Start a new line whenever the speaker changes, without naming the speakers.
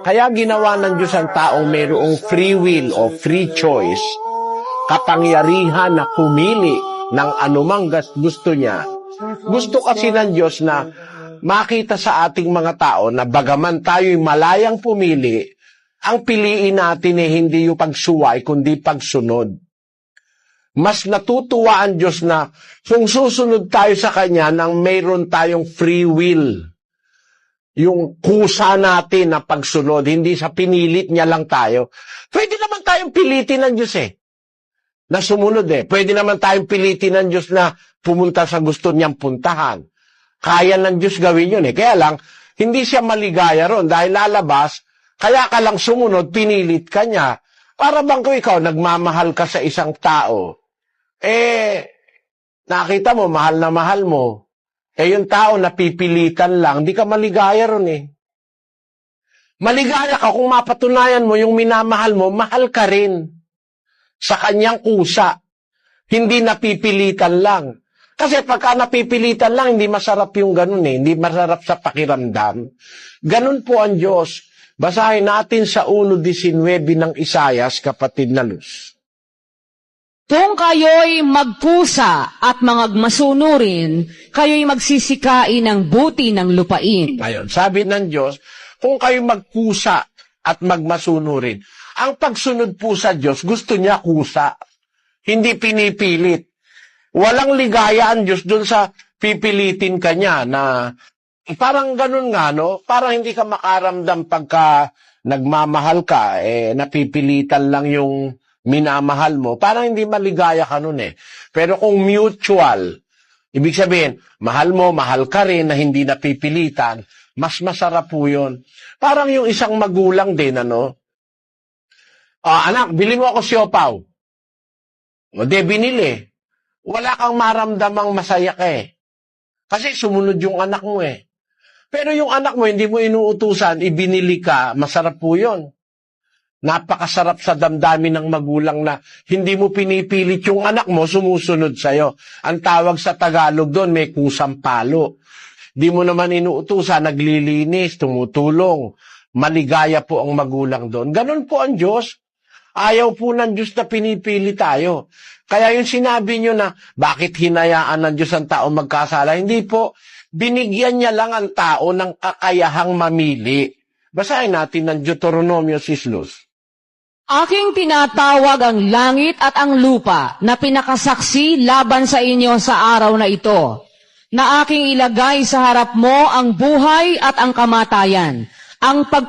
Kaya ginawa ng Diyos ang taong mayroong free will o free choice, kapangyarihan na pumili ng anumang gusto niya. Gusto kasi ng Diyos na makita sa ating mga tao na bagaman tayo'y malayang pumili, ang piliin natin ay hindi yung pagsuway, kundi pagsunod. Mas natutuwa ang Diyos na kung susunod tayo sa Kanya nang mayroon tayong free will yung kusa natin na pagsunod, hindi sa pinilit niya lang tayo. Pwede naman tayong pilitin ng Diyos eh. Na sumunod eh. Pwede naman tayong pilitin ng Diyos na pumunta sa gusto niyang puntahan. Kaya ng Diyos gawin yun eh. Kaya lang, hindi siya maligaya ron dahil lalabas, kaya ka lang sumunod, pinilit ka niya. Para bang kung ikaw, nagmamahal ka sa isang tao, eh, nakita mo, mahal na mahal mo, eh yung tao napipilitan lang, di ka maligaya ron eh. Maligaya ka kung mapatunayan mo yung minamahal mo, mahal ka rin. Sa kanyang kusa. Hindi napipilitan lang. Kasi pagka napipilitan lang, hindi masarap yung ganun eh. Hindi masarap sa pakiramdam. Ganun po ang Diyos. Basahin natin sa 1.19 ng Isayas, kapatid na Luz.
Kung kayo'y magpusa at mga masunurin, kayo'y magsisikain ng buti ng lupain.
Ngayon, sabi ng Diyos, kung kayo magkusa at magmasunurin, ang pagsunod po sa Diyos, gusto niya kusa. Hindi pinipilit. Walang ligaya ang Diyos dun sa pipilitin ka niya na parang ganun nga, no? Parang hindi ka makaramdam pagka nagmamahal ka, eh, napipilitan lang yung minamahal mo. Parang hindi maligaya ka nun eh. Pero kung mutual, ibig sabihin, mahal mo, mahal ka rin na hindi napipilitan, mas masarap po yun. Parang yung isang magulang din, ano? Ah, anak, bili mo ako siopaw. O de, binili. Wala kang maramdamang masaya ka eh. Kasi sumunod yung anak mo eh. Pero yung anak mo, hindi mo inuutusan, ibinili ka, masarap po yun. Napakasarap sa damdamin ng magulang na hindi mo pinipilit yung anak mo, sumusunod sa'yo. Ang tawag sa Tagalog doon, may kusang palo. Di mo naman inuutusan, naglilinis, tumutulong. Maligaya po ang magulang doon. Ganon po ang Diyos. Ayaw po ng Diyos na pinipili tayo. Kaya yung sinabi nyo na, bakit hinayaan ng Diyos ang tao magkasala? Hindi po, binigyan niya lang ang tao ng kakayahang mamili. Basahin natin ng Deuteronomio Sislus.
Aking tinatawag ang langit at ang lupa na pinakasaksi laban sa inyo sa araw na ito, na aking ilagay sa harap mo ang buhay at ang kamatayan, ang pag